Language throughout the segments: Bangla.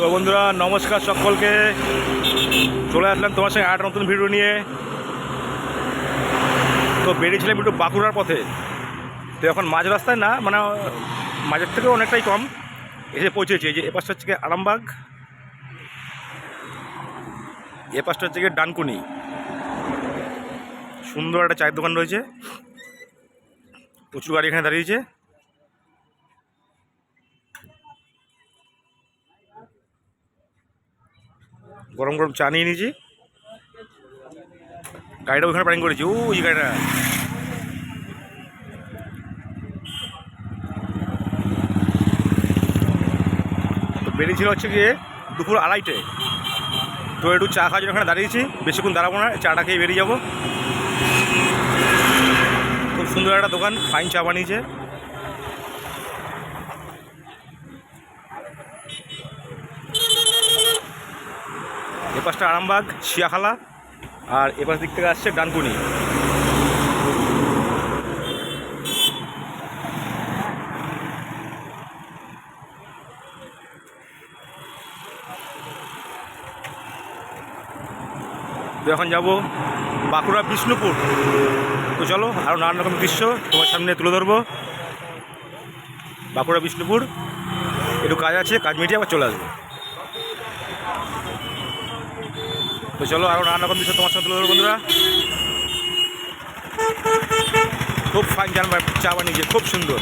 তো বন্ধুরা, নমস্কার সকলকে। চলে আসলাম তোমার সঙ্গে আট নতুন ভিডিও নিয়ে। তো বেরিয়েছিলাম একটু বাঁকুড়ার পথে। তো এখন মাঝ রাস্তায় না মানে মাঝের থেকে অনেকটাই কম। এসে পৌঁছেছি যে এ পাশটা হচ্ছে আরামবাগ। এ পাশটা হচ্ছে ডানকুনি। সুন্দর একটা চায়ের দোকান রয়েছে। প্রচুর গাড়ি এখানে দাঁড়িয়েছে। গরম গরম চা নিয়ে নিয়েছি। গাড়িটা ওখানে পার্কিং করেছি। ওই গাড়িটা। বেরিয়েছিল হচ্ছে গিয়ে দুপুর আড়াইটে। তো একটু চা খাওয়ার জন্য ওখানে দাঁড়িয়েছি। বেশিক্ষণ দাঁড়াবো না, চাটা খেয়ে বেরিয়ে যাব। খুব সুন্দর একটা দোকান ফাইন চা বানিয়েছে। এ পাশটা আরামবাগ, শিয়াখালা, আর এ পাশ দিক থেকে আসছে ডানকুনি। তো এখন যাব বাঁকুড়া, বিষ্ণুপুর। তো চলো আরও নানান রকম দৃশ্য তোমার সামনে তুলে ধরবো। বাঁকুড়া, বিষ্ণুপুর, একটু কাজ আছে, কাজ মিটিয়ে আবার চলে আসব। তো চলো আরও নানা রকম দৃশ্য তোমার সাথে তুলে ধরবো, বন্ধুরা। খুব ফাইন চান চা বানিয়েছে, খুব সুন্দর।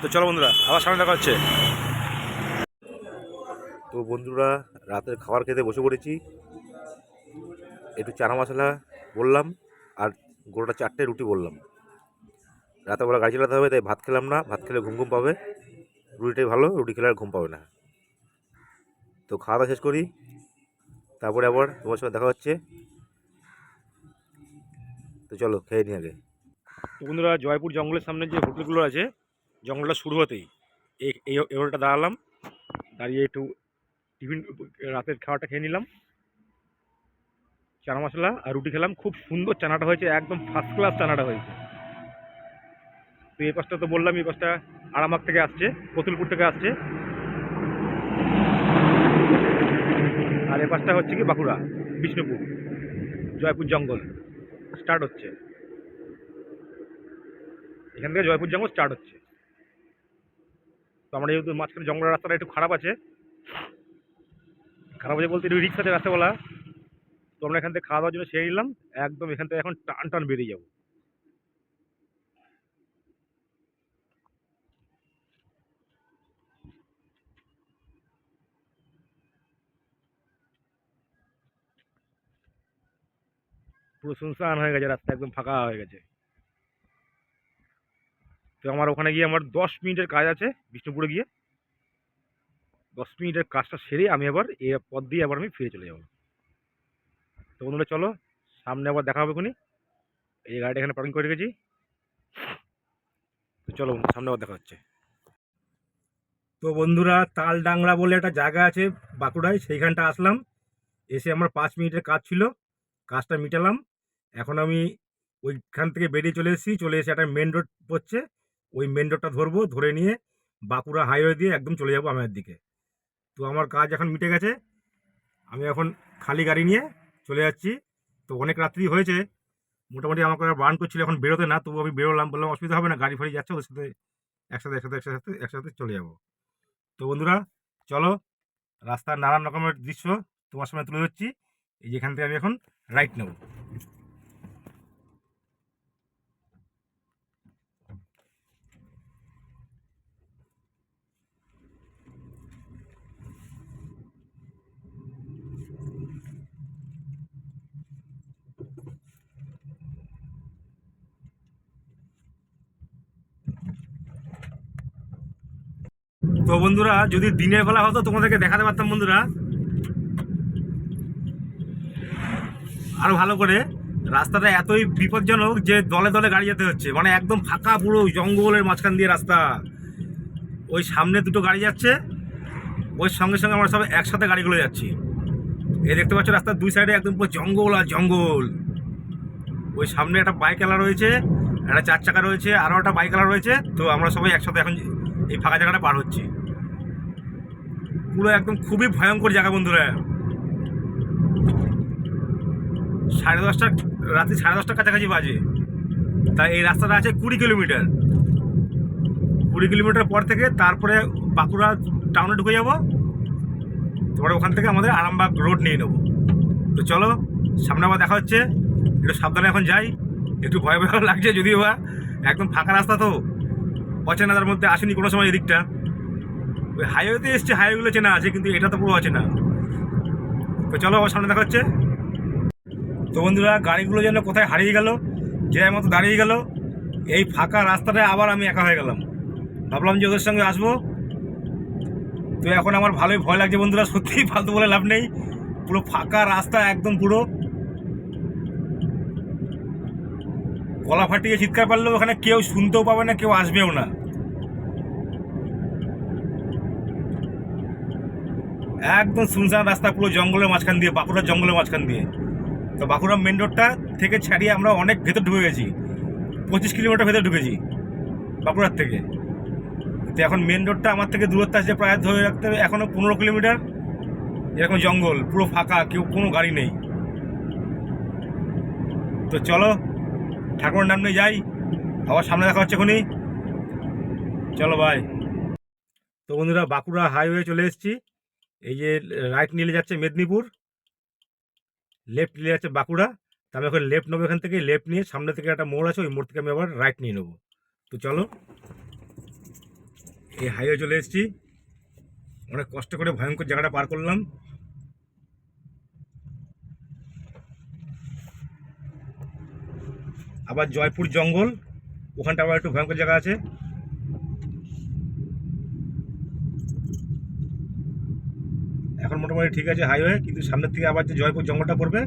তো চলো বন্ধুরা, আবার সামনে দেখা হচ্ছে। তো বন্ধুরা, রাতের খাবার খেতে বসে পড়েছি। একটু চানা মশলা বললাম, আর গোটা চারটে রুটি বললাম। রাতেবেলা গাড়ি চালাতে হবে, তাই ভাত খেলাম না। ভাত খেলে ঘুম ঘুম পাবে। রুটিটাই ভালো, রুটি খেলে আর ঘুম পাবে না। তো খাওয়া দাওয়া শেষ করি। তারপরে আবার তোমার সঙ্গে দেখা হচ্ছে। তো চলো, খেয়ে নিই আগে। বন্ধুরা, জয়পুর জঙ্গলের সামনে যে হোটেলগুলো আছে, জঙ্গলটা শুরু হতেই। এই হোটেলটা দাঁড়ালাম। দাঁড়িয়ে একটু টিফিন, রাতের খাওয়াটা খেয়ে নিলাম। চানা মশলা আর রুটি খেলাম। খুব সুন্দর চানাটা হয়েছে, একদম ফার্স্ট ক্লাস চানাটা হয়েছে। তো এই পাশটা তো বললাম, এই পাশটা আরামাক থেকে আসছে কতুলপুর থেকে আসছে। আর এ পাশটা হচ্ছে কি বাঁকুড়া, বিষ্ণুপুর, জয়পুর জঙ্গল স্টার্ট হচ্ছে। এখান থেকে জয়পুর জঙ্গল স্টার্ট হচ্ছে। তো আমরা যেহেতু মাঝখানে জঙ্গলের রাস্তাটা একটু খারাপ আছে খারাপ আছে বলতে একটু রিক্স আছে রাস্তাবেলা তো আমরা এখান থেকে খাওয়া দাওয়ার জন্য সেরে নিলাম, একদম এখান থেকে এখন টান টান বেরিয়ে যাব। পুরো শুনশান হয়ে গেছে, রাস্তা একদম ফাঁকা হয়ে গেছে। তো আমার ওখানে গিয়ে আমার দশ মিনিটের কাজ আছে বিষ্ণুপুরে গিয়ে। দশ মিনিটের কাজটা সেরে আমি আবার এ পথ দিয়ে আবার আমি ফিরে চলে যাব। তো বন্ধুরা চলো, সামনে আবার দেখা হবে খুনি এই গাড়িটা এখানে পার্কিং করে রেখেছি। তো চলো সামনে আবার দেখা হচ্ছে। তো বন্ধুরা, তালডাংরা বলে একটা জায়গা আছে বাঁকুড়ায়, সেইখানটা আসলাম। এসে আমার পাঁচ মিনিটের কাজ ছিল। কাজটা মিটালাম। এখন আমি ওইখান থেকে বেরিয়ে চলে এসেছি, চলে এসে একটা মেন রোড পড়ছে। ওই মেন রোডটা ধরবো, ধরে নিয়ে বাঁকুড়া হাইওয়ে দিয়ে একদম চলে যাব আমার দিকে। তো আমার কাজ এখন মিটে গেছে। আমি এখন খালি গাড়ি নিয়ে চলে যাচ্ছি। তো অনেক রাত্রি হয়েছে। মোটামুটি আমাকে বার্ন করছিল এখন বেরোতে না তবু আমি বেরোলাম বললাম, অসুবিধা হবে না, গাড়ি ফাড়ি যাচ্ছে, ওদের সাথে একসাথে একসাথে একসাথে একসাথে চলে যাব। তো বন্ধুরা, চলো রাস্তার নানান রকমের দৃশ্য তোমার সামনে তুলে ধরছি। এই যেখান থেকে আমি এখন রাইট নেব। তো বন্ধুরা, যদি দিনের বেলা হতো, তোমাদেরকে দেখাতে পারতাম বন্ধুরা। আরও ভালো করে। রাস্তাটা এতই বিপজ্জনক যে দলে দলে গাড়ি যেতে হচ্ছে। মানে একদম ফাঁকা পুরো জঙ্গলের মাঝখান দিয়ে রাস্তা। ওই সামনে দুটো গাড়ি যাচ্ছে। ওই সঙ্গে সঙ্গে আমরা সব একসাথে গাড়িগুলো যাচ্ছি। এই দেখতে পাচ্ছ রাস্তার দুই সাইডে একদম পুরো জঙ্গল আর জঙ্গল। ওই সামনে একটা বাইক এলা রয়েছে, একটা চার চাকা রয়েছে আরও একটা বাইকালা রয়েছে। তো আমরা সবাই একসাথে এখন এই ফাঁকা জায়গাটা পার হচ্ছি। পুরো একদম খুবই ভয়ঙ্কর জায়গা বন্ধুরা। সাড়ে দশটা, রাত্রি সাড়ে দশটার কাছাকাছি বাজে। তাই এই রাস্তাটা আছে কুড়ি কিলোমিটার। কুড়ি কিলোমিটার পর থেকে তারপরে বাঁকুড়া টাউনে ঢুকে যাব। তারপরে ওখান থেকে আমাদের আরামবাগ রোড নিয়ে নেব। তো চলো, সামনে আবার দেখা হচ্ছে। একটু সাবধানে এখন যাই। একটু ভয় ভয় লাগছে যদিও বা। একদম ফাঁকা রাস্তা তো। অচেনাদার মধ্যে আসেনি কোনো সময় এদিকটা। ওই হাইওয়েতে এসছে, হাইওয়েগুলো চেনা আছে, কিন্তু এটা তো পুরো অচেনা। তো চলো, আবার সামনে দেখা হচ্ছে। তো বন্ধুরা, গাড়িগুলো যেন কোথায় হারিয়ে গেল যে মতো দাঁড়িয়ে গেল, এই ফাঁকা রাস্তাটায় আবার আমি একা হয়ে গেলাম। ভাবলাম যে ওদের সঙ্গে আসব। তো এখন আমার ভালোই ভয় লাগছে বন্ধুরা, সত্যিই ফালতু বলে লাভ নেই। পুরো ফাঁকা রাস্তা একদম পুরো। গলা ফাটিয়ে চিৎকার পারলেও ওখানে কেউ শুনতেও পাবে না, কেউ আসবেও না। একদম শুনশান রাস্তা পুরো জঙ্গলের মাঝখান দিয়ে, বাঁকুড়ার জঙ্গলের মাঝখান দিয়ে। তো বাঁকুড়া মেন রোডটা থেকে ছাড়িয়ে আমরা অনেক ভেতর ঢুকে গেছি। পঁচিশ কিলোমিটার ভেতর ঢুকেছি, বাঁকুড়ার থেকে। তো এখন মেন রোডটা আমার থেকে দূরত্ব আছে প্রায় ধরে রাখতে হবে এখনও পনেরো কিলোমিটার। এরকম জঙ্গল, পুরো ফাঁকা, কেউ, কোনো গাড়ি নেই। তো চলো ঠাকুরের নাম নিয়ে যাই। আবার সামনে দেখা হচ্ছে এখনই। চলো ভাই তো বন্ধুরা, বাঁকুড়া হাইওয়ে চলে এসেছি। এই যে রাইট নিলে যাচ্ছে মেদিনীপুর লেফট নিলে যাচ্ছে বাঁকুড়া তা আমি এখন লেফট নেব এখান থেকে লেফট নিয়ে সামনে থেকে একটা মোড় আছে, ওই মোড় থেকে আমি আবার রাইট নিয়ে নেব। তো চলো, এই হাইওয়ে চলে এসেছি। অনেক কষ্ট করে ভয়ঙ্কর জায়গাটা পার করলাম। আবার জয়পুর জঙ্গল, ওখানটা আবার একটু ভয়ঙ্কর জায়গা আছে এখন মোটামুটি ঠিক আছে হাইওয়ে কিন্তু সামনের থেকে আবার যে জয়পুর জঙ্গলটা পড়বে,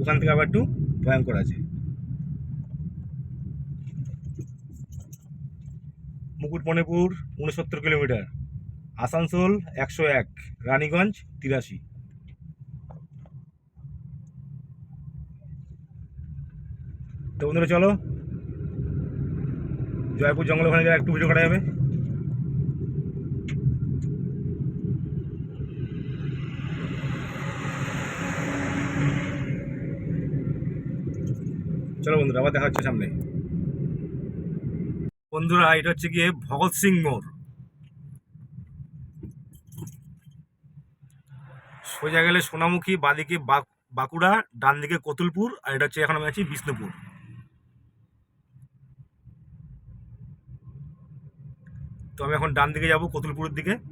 ওখান থেকে আবার একটু ভয়ঙ্কর আছে। মুকুটমণিপুর উনসত্তর কিলোমিটার, আসানসোল একশো এক, রানীগঞ্জ তিরাশি। তো বন্ধুরা চলো, জয়পুর জঙ্গল ওখানে একটু ভিডিও করা যাবে। চলো বন্ধুরা, আবার দেখা হচ্ছে সামনে। বন্ধুরা, এটা হচ্ছে গিয়ে ভগৎ সিং মোড়। সোজা গেলে সোনামুখী, বাদিকে বাঁক- বাঁকুড়া ডান দিকে কতুলপুর, আর এটা হচ্ছে এখন আমি আছি বিষ্ণুপুর। তো আমি এখন ডান দিকে যাব কতুলপুরের দিকে।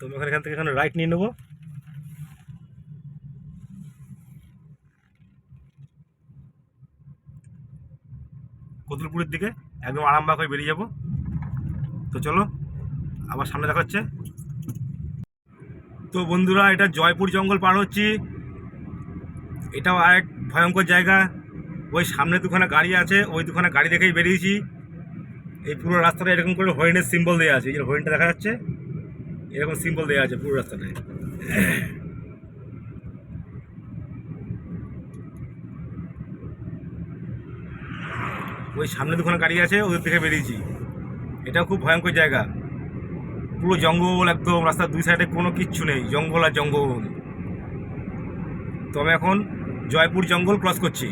তো আমি এখান থেকে এখানে রাইট নিয়ে নেব। কতুলপুরের দিকে একদম আরামবাগ হয়ে বেরিয়ে যাব। তো চলো, আবার সামনে দেখা হচ্ছে তো বন্ধুরা, এটা জয়পুর জঙ্গল পার হচ্ছি। এটাও আরেক ভয়ঙ্কর জায়গা। ওই সামনে দুখানা গাড়ি আছে, ওই দুখানা গাড়ি দেখেই বেরিয়েছি। এই পুরো রাস্তাটা এরকম করে হরিণের সিম্বল দেওয়া আছে। এই হরিণটা দেখা যাচ্ছে। এরকম সিম্বল দেওয়া আছে পুরো রাস্তাটায়। ওই সামনে দুখানা গাড়ি আছে, ওদের থেকে বেরিয়েছি। এটাও খুব ভয়ঙ্কর জায়গা। পুরো জঙ্গল একদম, রাস্তার দুই সাইডে কোনো কিচ্ছু নেই, জঙ্গল আর জঙ্গল। তবে এখন জয়পুর জঙ্গল ক্রস করছি।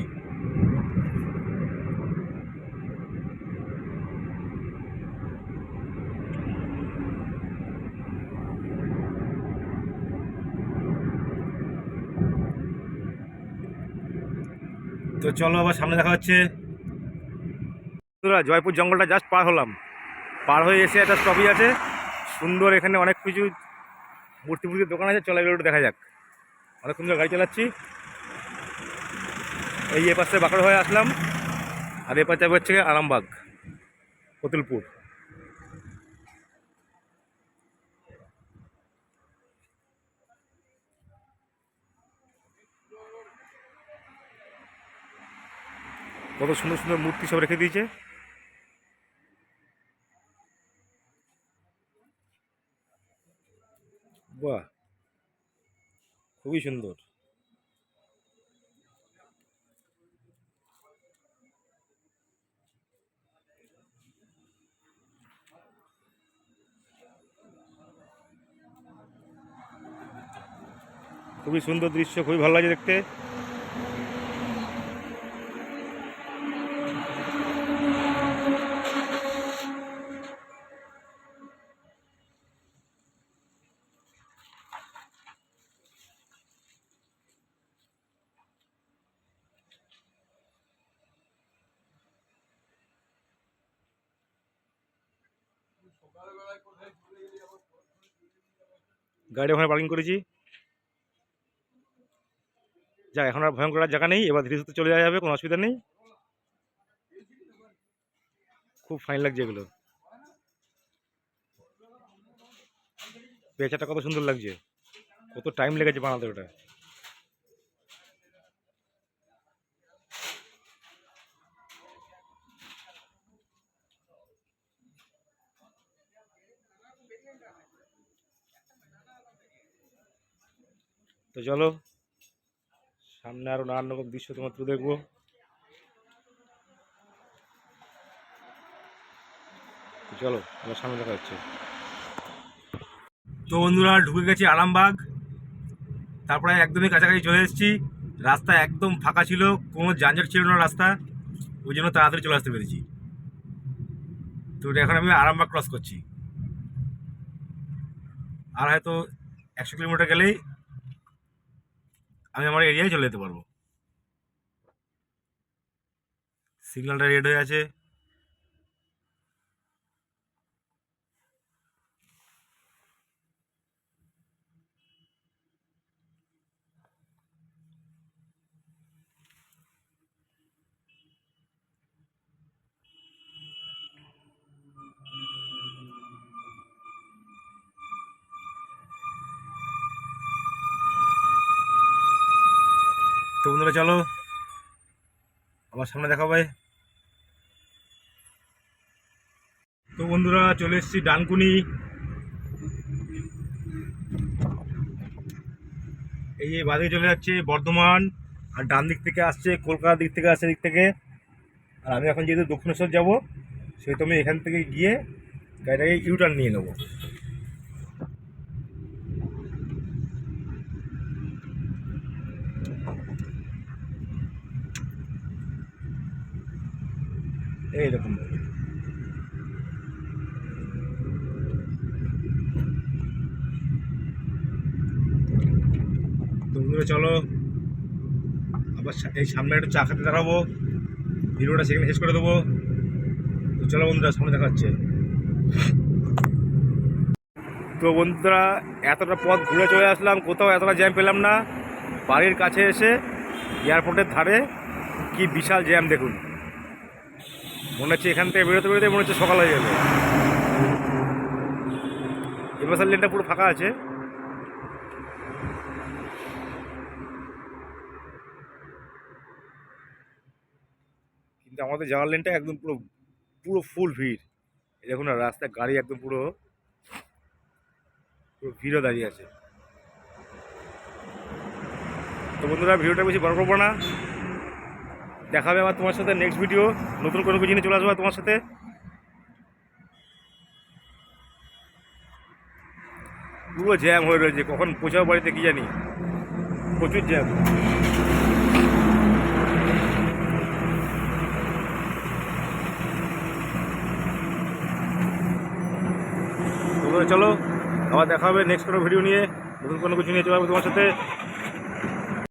তো চলো আবার সামনে দেখা হচ্ছে। জয়পুর জঙ্গলটা জাস্ট পার হলাম। পার হয়ে এসে একটা স্টপি আছে। সুন্দর এখানে অনেক কিছু মূর্তি মূর্তির দোকান আছে। চলো এগুলো দেখা যাক। অনেক সুন্দর গাড়ি চালাচ্ছি। এই এ পাশে বাঁকড় হয়ে আসলাম। আর এ পাশে হচ্ছে আরামবাগ, কতুলপুর। কত সুন্দর সুন্দর মূর্তি সব রেখে দিয়েছে। বাহ, খুবই সুন্দর। খুবই সুন্দর দৃশ্য, খুবই ভালো লাগে দেখতে। গাড়ি ওখানে পার্কিং করেছি। যাক, এখন আর ভয়ঙ্কর আর জায়গা নেই, এবার ধীরে চলে যাওয়া যাবে, কোনো অসুবিধা নেই। খুব ফাইন লাগছে এগুলো। পেঁচাটা কত সুন্দর লাগছে। কত টাইম লেগেছে বানাতে ওটা। তো চলো, সামনে আরও নানান রকম দৃশ্য তোমার তুলে দেখব চলো, আমার সামনে দেখা হচ্ছে। তো বন্ধুরা, ঢুকে গেছি আরামবাগ। তারপরে একদমই কাছাকাছি চলে এসেছি। রাস্তা একদম ফাঁকা ছিল, কোনো যানজট ছিল না রাস্তা। ওই জন্য তাড়াতাড়ি চলে আসতে পেরেছি। তো এখন আমি আরামবাগ ক্রস করছি। আর হয়তো একশো কিলোমিটার গেলেই আমি আমার এরিয়ায় চলে যেতে পারব। সিগন্যালটা রেড হয়ে আছে। বন্ধুরা, চলো। আমার সামনে দেখা পাবে তো বন্ধুরা, চলে এসেছি ডানকুনি। এই যে বাদিকে চলে যাচ্ছে বর্ধমান, আর ডান দিক থেকে আসছে কলকাতার দিক থেকে আসছে দিক থেকে। আর আমি এখন যেহেতু দক্ষিণেশ্বর যাব, সেহেতু আমি এখান থেকে গিয়ে গাড়িটাকে ইউটার্ন নিয়ে নেব। তো বন্ধুরা, চলো। আবার এই সামনে একটু চা খেতে দেখাবো। ভিডিওটা সেখানে শেষ করে দেবো। তো চলো বন্ধুরা, সামনে দেখা হচ্ছে। তো বন্ধুরা, এতটা পথ ঘুরে চলে আসলাম, কোথাও এতটা জ্যাম পেলাম না। বাড়ির কাছে এসে এয়ারপোর্টের ধারে কি বিশাল জ্যাম দেখুন। মনে হচ্ছে এখান থেকে বেরোতে বেরোতে মনে হচ্ছে সকাল হয়ে যাবে। এবার লেনটা পুরো ফাঁকা আছে। আমাদের যাওয়ার লেনটা একদম পুরো পুরো ফুল ভিড়। দেখুন না রাস্তায় গাড়ি একদম পুরো পুরো ভিড়ও দাঁড়িয়ে আছে। তো বন্ধুরা, ভিডিওটা বেশি বড় করব না। দেখা হবে আবার তোমার সাথে নেক্সট ভিডিও নতুন কোনো কিছু নিয়ে চলে আসব তোমার সাথে। পুরো জ্যাম হয়ে রয়েছে। কখন পৌঁছাবো বাড়িতে, কি জানি? প্রচুর জ্যাম চলো। আবার দেখা হবে নেক্সট কোনো ভিডিও নিয়ে। নতুন কোনো কিছু নিয়ে চলে তোমার সাথে।